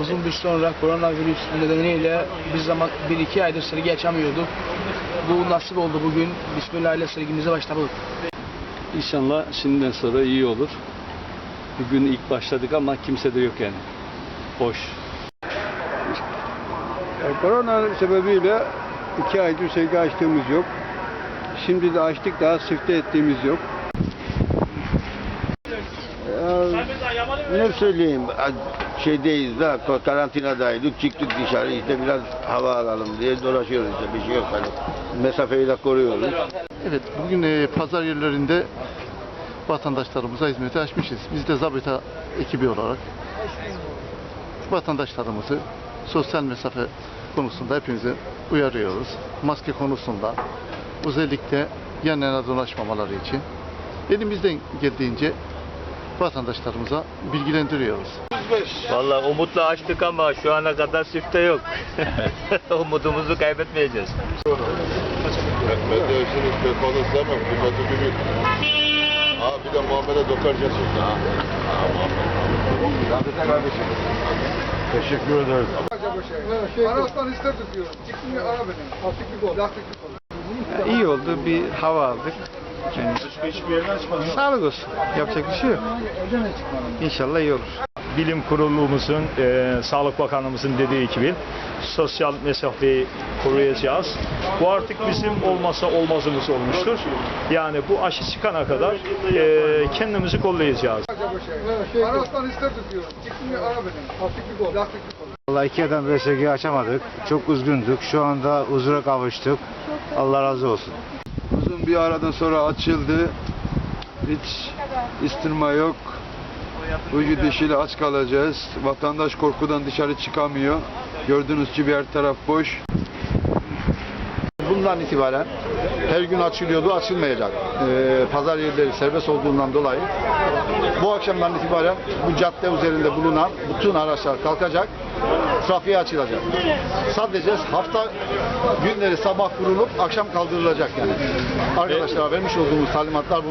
Uzun bir sonra koronavirüs nedeniyle biz zaman bir iki aydır sergi açamıyorduk. Bu nasip oldu bugün. Bismillah ile sergimize başladık. İnşallah şimdiden sonra iyi olur. Bugün ilk başladık ama kimse de yok yani. Boş. E, Korona sebebiyle iki aydır sergi açtığımız yok. Şimdi de açtık daha sifte ettiğimiz yok. Ne söyleyeyim? Şeydeyiz da karantinadaydık. Çıktık dışarı işte biraz hava alalım diye dolaşıyoruz işte. Bir şey yok hani. Mesafeyi de koruyoruz. Evet, bugün e, pazar yerlerinde vatandaşlarımıza hizmeti açmışız. Biz de zabıta ekibi olarak vatandaşlarımızı sosyal mesafe konusunda hepimizi uyarıyoruz. Maske konusunda özellikle yan yana dolaşmamaları için elimizden geldiğince vatandaşlarımıza bilgilendiriyoruz. Vallahi umutla açtık ama şu ana kadar sifte yok. Umudumuzu kaybetmeyeceğiz. Ben de şimdi telefonu istemem. Kıymeti büyük. Ha bir de muamele dokarcası. Ha. Ha muamele. Rahmetli kardeşim. Teşekkür ederiz. Arastan ister tutuyorum. Çıktım bir ara benim. Lastikli kol. Lastikli kol. İyi oldu bir hava aldık. Yani, Sağlık olsun. Yapacak bir şey yok. İnşallah iyi olur. Bilim Kurulumuzun, e, Sağlık Bakanımızın dediği gibi sosyal mesafeyi koruyacağız. Bu artık bizim olmazsa olmazımız olmuştur. Yani bu aşı çıkana kadar e, kendimizi kollayacağız. Arastan ister tutuyorum. Çıktım bir ara benim. Lastikli kol. Lastikli kol. Vallahi iki aydan beri sergiyi açamadık. Çok üzgündük. Şu anda huzura kavuştuk. Allah razı olsun. Uzun bir aradan sonra açıldı. Hiç istirma yok. Vücut dişiyle aç kalacağız. Vatandaş korkudan dışarı çıkamıyor. Gördüğünüz gibi her taraf boş. Bundan itibaren her gün açılıyordu, açılmayacak. Ee, pazar yerleri serbest olduğundan dolayı bu akşamdan itibaren bu cadde üzerinde bulunan bütün araçlar kalkacak, trafiğe açılacak. Sadece hafta günleri sabah kurulup akşam kaldırılacak yani. Arkadaşlara vermiş olduğumuz talimatlar bu.